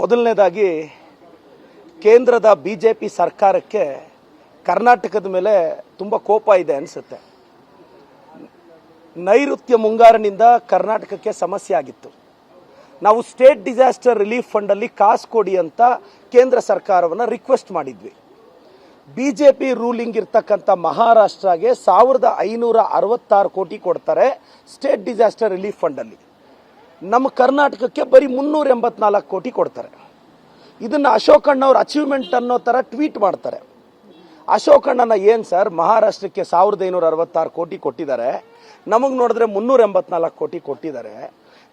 ಮೊದಲನೇದಾಗಿ ಕೇಂದ್ರದ B J P ಸರ್ಕಾರಕ್ಕೆ ಕರ್ನಾಟಕದ ಮೇಲೆ ತುಂಬ ಕೋಪ ಇದೆ ಅನಿಸುತ್ತೆ. ನೈಋತ್ಯ ಮುಂಗಾರಿನಿಂದ ಕರ್ನಾಟಕಕ್ಕೆ ಸಮಸ್ಯೆ ಆಗಿತ್ತು. ನಾವು ಸ್ಟೇಟ್ ಡಿಸಾಸ್ಟರ್ ರಿಲೀಫ್ ಫಂಡಲ್ಲಿ ಕಾಸು ಕೊಡಿ ಅಂತ ಕೇಂದ್ರ ಸರ್ಕಾರವನ್ನು ರಿಕ್ವೆಸ್ಟ್ ಮಾಡಿದ್ವಿ. ಬಿ ಜೆ ಪಿ ರೂಲಿಂಗ್ ಇರ್ತಕ್ಕಂಥ ಮಹಾರಾಷ್ಟ್ರಗೆ ಸಾವಿರದ ಐನೂರ ಅರವತ್ತಾರು ಕೋಟಿ ಕೊಡ್ತಾರೆ ಸ್ಟೇಟ್ ಡಿಸಾಸ್ಟರ್ ರಿಲೀಫ್ ಫಂಡಲ್ಲಿ. ನಮ್ಮ ಕರ್ನಾಟಕಕ್ಕೆ ಬರೀ ಮುನ್ನೂರ ಎಂಬತ್ನಾಲ್ಕು ಕೋಟಿ ಕೊಡ್ತಾರೆ. ಇದನ್ನು ಅಶೋಕ್ ಅಣ್ಣವ್ರ ಅಚೀವ್ಮೆಂಟ್ ಅನ್ನೋ ಥರ ಟ್ವೀಟ್ ಮಾಡ್ತಾರೆ. ಅಶೋಕ್ ಅಣ್ಣನ ಏನು ಸರ್ ಮಹಾರಾಷ್ಟ್ರಕ್ಕೆ ಸಾವಿರದ ಐನೂರ ಅರವತ್ತಾರು ಕೋಟಿ ಕೊಟ್ಟಿದ್ದಾರೆ. ನಮಗೆ ನೋಡಿದ್ರೆ ಮುನ್ನೂರ ಎಂಬತ್ನಾಲ್ಕು ಕೋಟಿ ಕೊಟ್ಟಿದ್ದಾರೆ.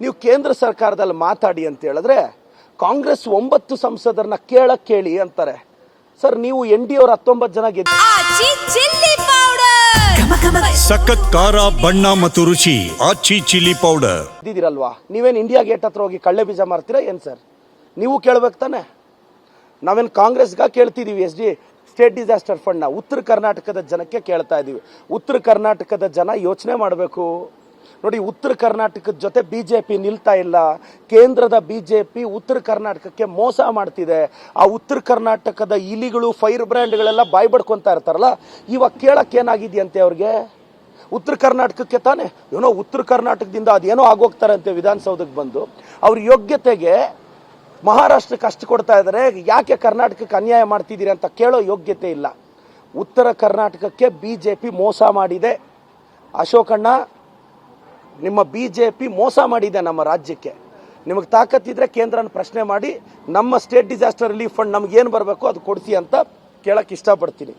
ನೀವು ಕೇಂದ್ರ ಸರ್ಕಾರದಲ್ಲಿ ಮಾತಾಡಿ ಅಂತ ಹೇಳಿದ್ರೆ, ಕಾಂಗ್ರೆಸ್ ಒಂಬತ್ತು ಸಂಸದರನ್ನ ಕೇಳಕ್ಕೆ ಕೇಳಿ ಅಂತಾರೆ. ಸರ್ ನೀವು ಎನ್ ಡಿ ಅವ್ರ ಹತ್ತೊಂಬತ್ತು ಜನ ಗೆದ್ದು ಸಖತ್ ಖಾರ, ಬಣ್ಣ ಮತ್ತು ರುಚಿ ಆಚಿ ಚಿಲ್ಲಿ ಪೌಡರ್ ಇದ್ದೀರಲ್ವಾ ನೀವೇನು ಇಂಡಿಯಾ ಗೇಟ್ ಹತ್ರ ಹೋಗಿ ಕಳ್ಳೆ ಬೀಜ ಮಾರ್ತೀರಾ ಏನು ಸರ್? ನೀವು ಕೇಳ್ಬೇಕು ತಾನೆ. ನಾವೇನು ಕಾಂಗ್ರೆಸ್ಗ ಕೇಳ್ತಿದ್ದೀವಿ ಎಸ್ ಡಿ ಸ್ಟೇಟ್ ಡಿಸಾಸ್ಟರ್ ಫಂಡ್ನ ಉತ್ತರ ಕರ್ನಾಟಕದ ಜನಕ್ಕೆ ಕೇಳ್ತಾ ಇದ್ದೀವಿ ಉತ್ತರ ಕರ್ನಾಟಕದ ಜನ ಯೋಚನೆ ಮಾಡಬೇಕು. ನೋಡಿ, ಉತ್ತರ ಕರ್ನಾಟಕದ ಜೊತೆ ಬಿ ಜೆ ಪಿ ನಿಲ್ತಾ ಇಲ್ಲ. ಕೇಂದ್ರದ ಬಿ ಜೆ ಪಿ ಉತ್ತರ ಕರ್ನಾಟಕಕ್ಕೆ ಮೋಸ ಮಾಡ್ತಿದೆ. ಆ ಉತ್ತರ ಕರ್ನಾಟಕದ ಇಲಿಗಳು ಫೈರ್ ಬ್ರ್ಯಾಂಡ್ಗಳೆಲ್ಲ ಬಾಯ್ ಬಡ್ಕೊತಾ ಇರ್ತಾರಲ್ಲ, ಇವಾಗ ಕೇಳಕ್ಕೆ ಏನಾಗಿದೆಯಂತೆ ಅವ್ರಿಗೆ? ಉತ್ತರ ಕರ್ನಾಟಕಕ್ಕೆ ತಾನೆ? ಏನೋ ಉತ್ತರ ಕರ್ನಾಟಕದಿಂದ ಅದೇನೋ ಅಂತ ವಿಧಾನಸೌಧಕ್ಕೆ ಬಂದು ಅವ್ರ ಯೋಗ್ಯತೆಗೆ ಮಹಾರಾಷ್ಟ್ರಕ್ಕೆ ಅಷ್ಟು ಕೊಡ್ತಾ ಇದ್ದಾರೆ. ಯಾಕೆ ಕರ್ನಾಟಕಕ್ಕೆ ಅನ್ಯಾಯ ಮಾಡ್ತಿದ್ದೀರಿ ಅಂತ ಕೇಳೋ ಯೋಗ್ಯತೆ ಇಲ್ಲ. ಉತ್ತರ ಕರ್ನಾಟಕಕ್ಕೆ ಬಿ ಜೆ ಪಿ ಮೋಸ ಮಾಡಿದೆ. ಅಶೋಕಣ್ಣ ನಿಮ್ಮ ಬಿ ಜೆ ಪಿ ಮೋಸ ಮಾಡಿದೆ ನಮ್ಮ ರಾಜ್ಯಕ್ಕೆ. ನಿಮಗೆ ತಾಕತ್ತಿದ್ರೆ ಕೇಂದ್ರನ ಪ್ರಶ್ನೆ ಮಾಡಿ, ನಮ್ಮ ಸ್ಟೇಟ್ ಡಿಸಾಸ್ಟರ್ ರಿಲೀಫ್ ಫಂಡ್ ನಮ್ಗೆ ಏನು ಬರಬೇಕು ಅದು ಕೊಡಿಸಿ ಅಂತ ಕೇಳಕ್ಕೆ ಇಷ್ಟಪಡ್ತೀನಿ.